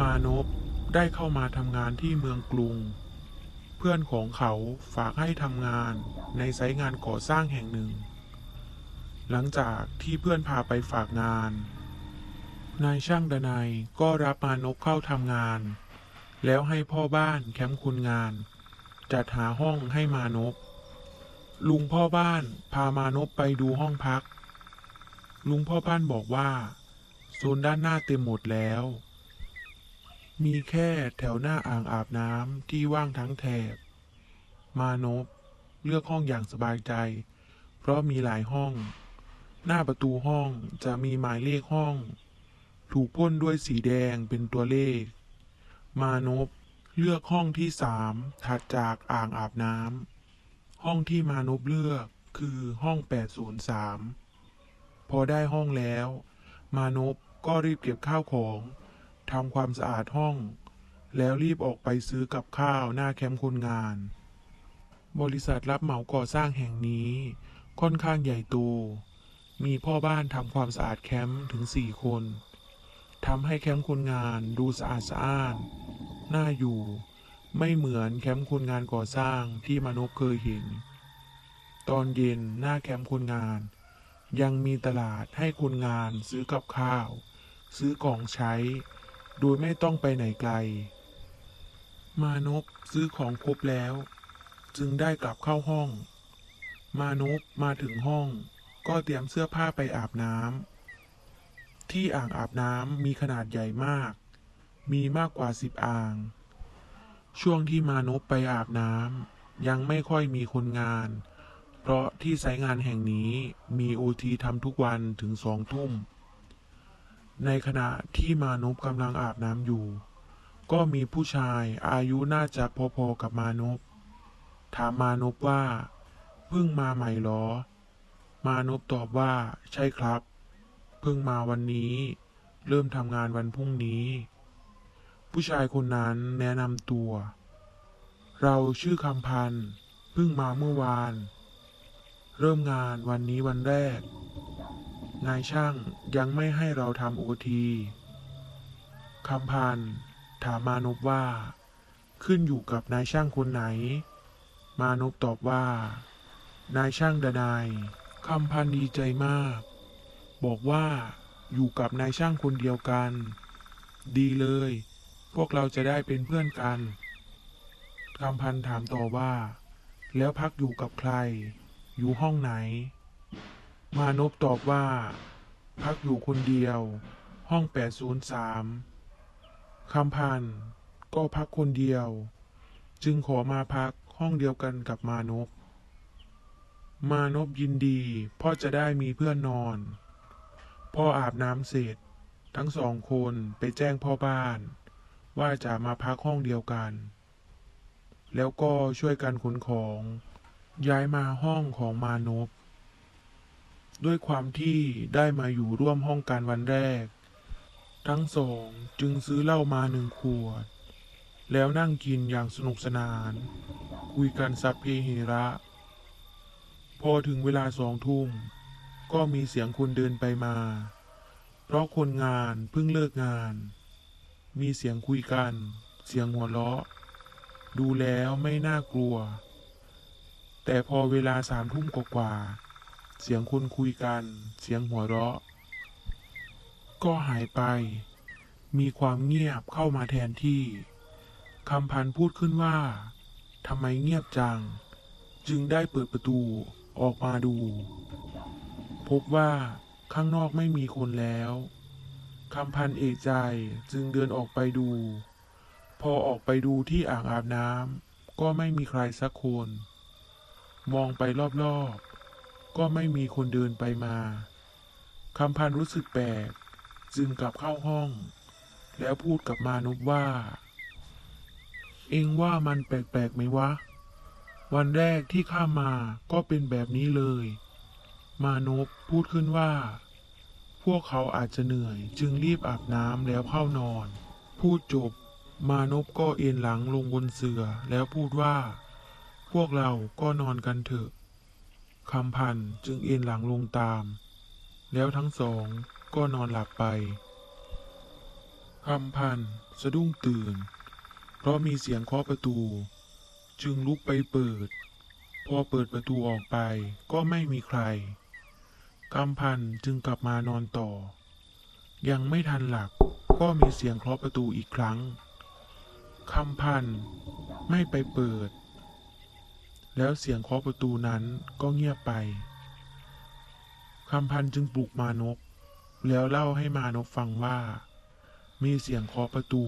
มานพได้เข้ามาทำงานที่เมืองกรุง เพื่อนของเขาฝากให้ทำงานในไซต์งานก่อสร้างแห่งหนึ่ง หลังจากที่เพื่อนพาไปฝากงาน นายช่างดนัยก็รับมานพเข้าทำงาน แล้วให้พ่อบ้านแคมป์คนงาน จัดหาห้องให้มานพลุงพ่อบ้านพามานพไปดูห้องพัก ลุงพ่อบ้านบอกว่าโซนด้านหน้าเต็มหมดแล้ว มีแค่แถวหน้าอ่างอาบน้ำที่ว่างทั้งแถบ มานพเลือกห้องอย่างสบายใจ เพราะมีหลายห้อง หน้าประตูห้องจะมีหมายเลขห้อง ถูกพ่นด้วยสีแดงเป็นตัวเลข มานพเลือกห้องที่สามถัดจากอ่างอาบน้ำห้องที่มานพเลือกคือห้อง 803 พอได้ห้องแล้ว มานพก็รีบเก็บข้าวของ ทำความสะอาดห้อง แล้วรีบออกไปซื้อกับข้าวหน้าแคมป์คนงาน บริษัทรับเหมาก่อสร้างแห่งนี้ค่อนข้างใหญ่โต มีพ่อบ้านทำความสะอาดแคมป์ถึง4คนทำให้แคมป์คนงานดูสะอาดสะอ้าน น่าอยู่ ไม่เหมือนแคมป์คนงานก่อสร้างที่มานพเคยเห็น ตอนเย็นหน้าแคมป์คนงาน ยังมีตลาดให้คนงานซื้อกับข้าว ซื้อของใช้ โดยไม่ต้องไปไหนไกล มานพซื้อของครบแล้ว จึงได้กลับเข้าห้อง มานพมาถึงห้อง ก็เตรียมเสื้อผ้าไปอาบน้ำที่อ่างอาบน้ำมีขนาดใหญ่มาก มีมากกว่าสิบอ่าง ช่วงที่มานพไปอาบน้ำยังไม่ค่อยมีคนงาน เพราะที่ไซต์งานแห่งนี้มีโอทีทำทุกวันถึงสองทุ่ม ในขณะที่มานพกำลังอาบน้ำอยู่ ก็มีผู้ชายอายุน่าจะพอๆกับมานพถามมานพว่าเพิ่งมาใหม่เหรอ มานพตอบว่าใช่ครับ เพิ่งมาวันนี้ เริ่มทำงานวันพรุ่งนี้ ผู้ชายคนนั้นแนะนำตัว เราชื่อคำพันธ์เพิ่งมาเมื่อวาน เริ่มงานวันนี้วันแรก นายช่างยังไม่ให้เราทำโอทีคำพันถามมานพว่า ขึ้นอยู่กับนายช่างคนไหน มานพตอบว่า นายช่างดนายคำพันดีใจมาก บอกว่าอยู่กับนายช่างคนเดียวกัน ดีเลย พวกเราจะได้เป็นเพื่อนกันคำพันถามต่อว่า แล้วพักอยู่กับใคร อยู่ห้องไหน มานพตอบว่า พักอยู่คนเดียว ห้อง 803คำพันก็พักคนเดียว จึงขอมาพักห้องเดียวกันกับมานพมานพยินดีเพ่อจะได้มีเพื่อนนอน พ่ออาบน้ำเสร็จ ทั้งสองคนไปแจ้งพ่อบ้าน ว่าจะมาพักห้องเดียวกัน แล้วก็ช่วยกันขนของ ย้ายมาห้องของมานพ ด้วยความที่ได้มาอยู่ร่วมห้องกันวันแรก ทั้งสองจึงซื้อเหล้ามาหนึ่งขวด แล้วนั่งกินอย่างสนุกสนาน คุยกันสัพเพเหระ พอถึงเวลาสองทุ่ม ก็มีเสียงคนเดินไปมา เพราะคนงานเพิ่งเลิกงาน มีเสียงคุยกัน เสียงหัวเราะ ดูแล้วไม่น่ากลัว แต่พอเวลาสามทุ่มกว่าๆ เสียงคนคุยกัน เสียงหัวเราะ ก็หายไป มีความเงียบเข้ามาแทนที่คำพันพูดขึ้นว่าทำไมเงียบจัง จึงได้เปิดประตูออกมาดู พบว่าข้างนอกไม่มีคนแล้วคำพันเอกใจจึงเดินออกไปดู พอออกไปดูที่อ่างอาบน้ำก็ไม่มีใครสักคน มองไปรอบๆ ก็ไม่มีคนเดินไปมาคำพันรู้สึกแปลก จึงกลับเข้าห้อง แล้วพูดกับมานพว่า เองว่ามันแปลกๆไหมวะ วันแรกที่ข้ามาก็เป็นแบบนี้เลย มานพพูดขึ้นว่า พวกเขาอาจจะเหนื่อย จึงรีบอาบน้ำแล้วเข้านอน พูดจบ มานพก็เอ็นหลังลงบนเสื่อแล้วพูดว่า พวกเราก็นอนกันเถอะ คำพันจึงเอ็นหลังลงตาม แล้วทั้งสองก็นอนหลับไปคำพันสะดุ้งตื่น เพราะมีเสียงเคาะประตู จึงลุกไปเปิด พอเปิดประตูออกไปก็ไม่มีใครคำพันจึงกลับมานอนต่อ ยังไม่ทันหลับก็มีเสียงเคาะประตูอีกครั้งคำพันไม่ไปเปิด แล้วเสียงเคาะประตูนั้นก็เงียบไปคำพันจึงปลุกมานพแล้วเล่าให้มานพฟังว่า มีเสียงเคาะประตู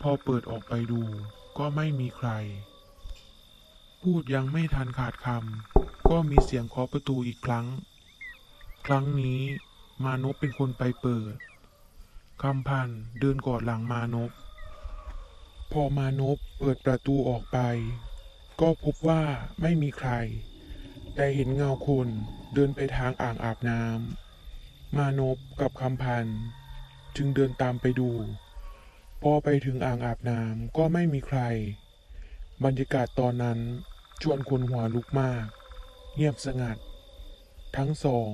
พอเปิดออกไปดู ก็ไม่มีใคร พูดยังไม่ทันขาดคำก็มีเสียงเคาะประตูอีกครั้ง ครั้งนี้มานพเป็นคนไปเปิดคำพันเดินกอดหลังมานพ พอมานพเปิดประตูออกไป ก็พบว่าไม่มีใคร แต่เห็นเงาคนเดินไปทางอ่างอาบน้ำมานพกับคำพันจึงเดินตามไปดู พอไปถึงอ่างอาบน้ำก็ไม่มีใคร บรรยากาศตอนนั้นชวนคนหัวลุกมาก เงียบสงัด ทั้งสอง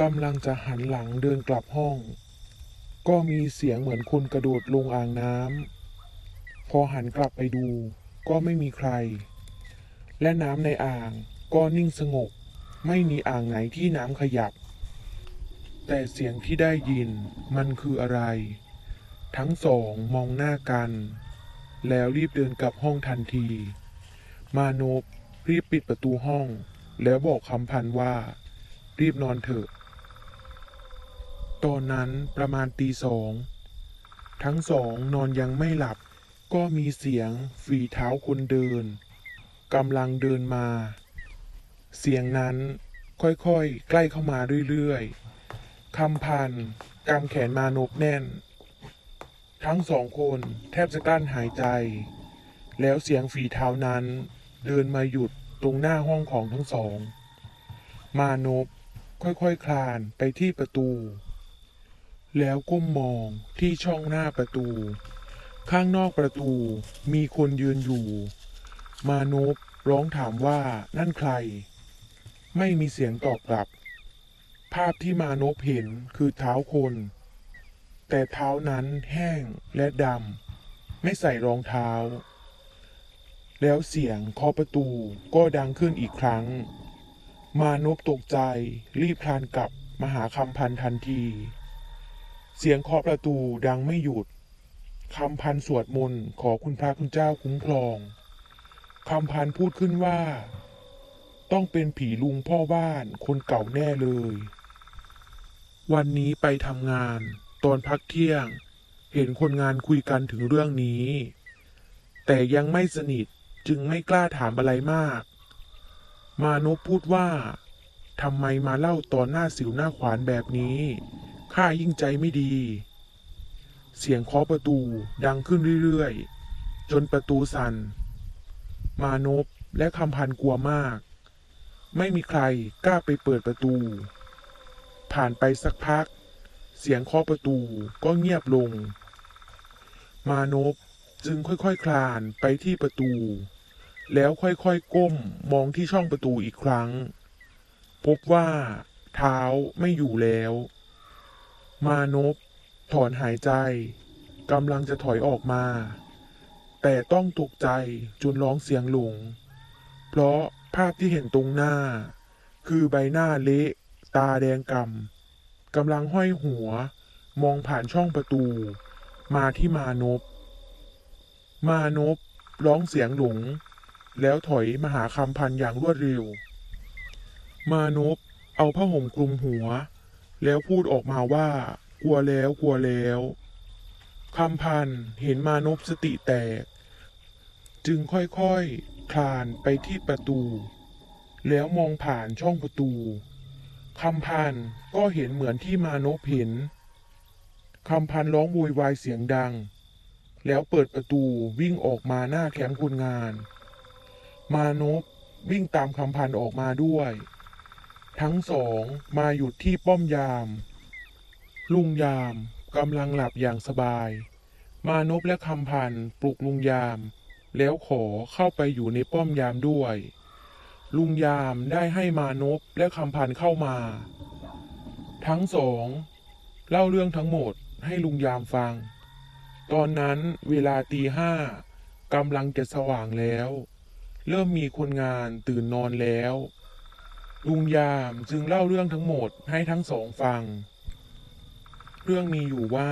กำลังจะหันหลังเดินกลับห้อง ก็มีเสียงเหมือนคนกระโดดลงอ่างน้ำพอหันกลับไปดู ก็ไม่มีใคร และน้ำในอ่างก็นิ่งสงบ ไม่มีอ่างไหนที่น้ำขยับ แต่เสียงที่ได้ยินมันคืออะไร ทั้งสองมองหน้ากัน แล้วรีบเดินกลับห้องทันที มานพรีบปิดประตูห้อง แล้วบอกคำพันว่า รีบนอนเถอะ ตอนนั้นประมาณตีสอง ทั้งสองนอนยังไม่หลับ ก็มีเสียงฝีเท้าคนเดินกำลังเดินมา เสียงนั้นค่อยๆ ใกล้เข้ามาเรื่อยๆคำพันกำแขนมานพแน่น ทั้งสองคนแทบจะกลั้นหายใจ แล้วเสียงฝีเท้านั้น เดินมาหยุดตรงหน้าห้องของทั้งสอง มานพค่อยๆคคลานไปที่ประตู แล้วก้มมองที่ช่องหน้าประตู ข้างนอกประตู มีคนยืนอยู่ มานพร้องถามว่านั่นใคร ไม่มีเสียงตอบกลับ ภาพที่มานพเห็นคือเท้าคน แต่เท้านั้นแห้งและดำไม่ใส่รองเท้า แล้วเสียงเคาะประตูก็ดังขึ้นอีกครั้ง มานพตกใจรีบคลานกลับมาหาคำพันทันที เสียงเคาะประตูดังไม่หยุด คำพันสวดมนต์ขอคุณพระคุณเจ้าคุ้มครองคำพันพูดขึ้นว่า ต้องเป็นผีลุงพ่อบ้านคนเก่าแน่เลย วันนี้ไปทำงาน ตอนพักเที่ยง เห็นคนงานคุยกันถึงเรื่องนี้ แต่ยังไม่สนิทจึงไม่กล้าถามอะไรมาก มานพพูดว่าทำไมมาเล่าตอนหน้าสิวหน้าขวานแบบนี้ข้ายิ่งใจไม่ดี เสียงเคาะประตูดังขึ้นเรื่อยๆ จนประตูสั่น มานพและคำพันกลัวมาก ไม่มีใครกล้าไปเปิดประตู ผ่านไปสักพัก เสียงเคาะประตูก็เงียบลง มานพจึงค่อยๆคคลานไปที่ประตู แล้วค่อยๆก้มมองที่ช่องประตูอีกครั้ง พบว่าเท้าไม่อยู่แล้ว มานพ ถอนหายใจกำลังจะถอยออกมา แต่ต้องตกใจจนร้องเสียงหลง เพราะภาพที่เห็นตรงหน้า คือใบหน้าเละตาแดงกำกำลังห้อยหัว มองผ่านช่องประตู มาที่มานพ มานพร้องเสียงหลง แล้วถอยมาหาคำพันอย่างรวดเร็ว มานพเอาผ้าห่มคลุมหัว แล้วพูดออกมาว่า กลัวแล้วกลัวแล้วคำพันเห็นมานพสติแตก จึงค่อยๆคคลานไปที่ประตู แล้วมองผ่านช่องประตูคำพันก็เห็นเหมือนที่มานพเห็นคำพันร้องโวยวายเสียงดัง แล้วเปิดประตูวิ่งออกมาหน้าแคมป์คนงาน มานพวิ่งตามคำพันออกมาด้วย ทั้งสองมาหยุดที่ป้อมยาม ลุงยามกำลังหลับอย่างสบาย มานพและคำพันปลุกลุงยาม แล้วขอเข้าไปอยู่ในป้อมยามด้วย ลุงยามได้ให้มานพและคำพันเข้ามา ทั้งสอง เล่าเรื่องทั้งหมดให้ลุงยามฟัง ตอนนั้นเวลาตีห้ากำลังจะสว่างแล้ว เริ่มมีคนงานตื่นนอนแล้ว ลุงยามจึงเล่าเรื่องทั้งหมดให้ทั้งสองฟัง เรื่องมีอยู่ว่า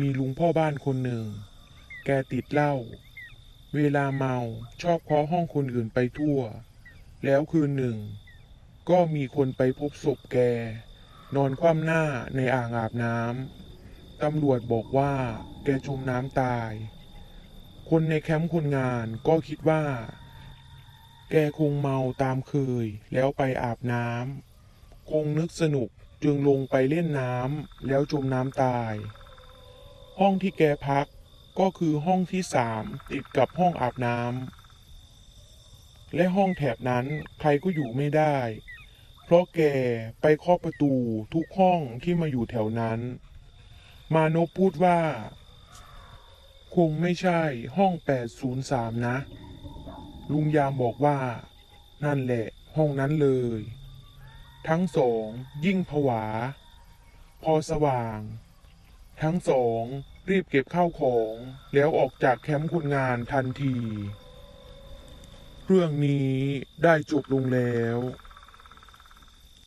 มีลุงพ่อบ้านคนหนึ่ง แกติดเหล้า เวลาเมาชอบเคาะห้องคนอื่นไปทั่ว แล้วคืนหนึ่ง ก็มีคนไปพบศพแก นอนคว่ำหน้าในอ่างอาบน้ำตำรวจบอกว่า แกจมน้ำตาย คนในแคมป์คนงานก็คิดว่า แกคงเมาตามเคยแล้วไปอาบน้ำคงนึกสนุก จึงลงไปเล่นน้ำแล้วจมน้ำตาย ห้องที่แกพักก็คือห้องที่สามติดกับห้องอาบน้ำและห้องแถบนั้นใครก็อยู่ไม่ได้ เพราะแกไปเคาะประตูทุกห้องที่มาอยู่แถวนั้น มานพพูดว่า คงไม่ใช่ห้อง 803 นะ ลุงยามบอกว่า นั่นแหละห้องนั้นเลย ทั้งสองยิ่งผวา พอสว่าง ทั้งสองรีบเก็บข้าวของแล้วออกจากแคมป์คนงานทันที เรื่องนี้ได้จบลงแล้ว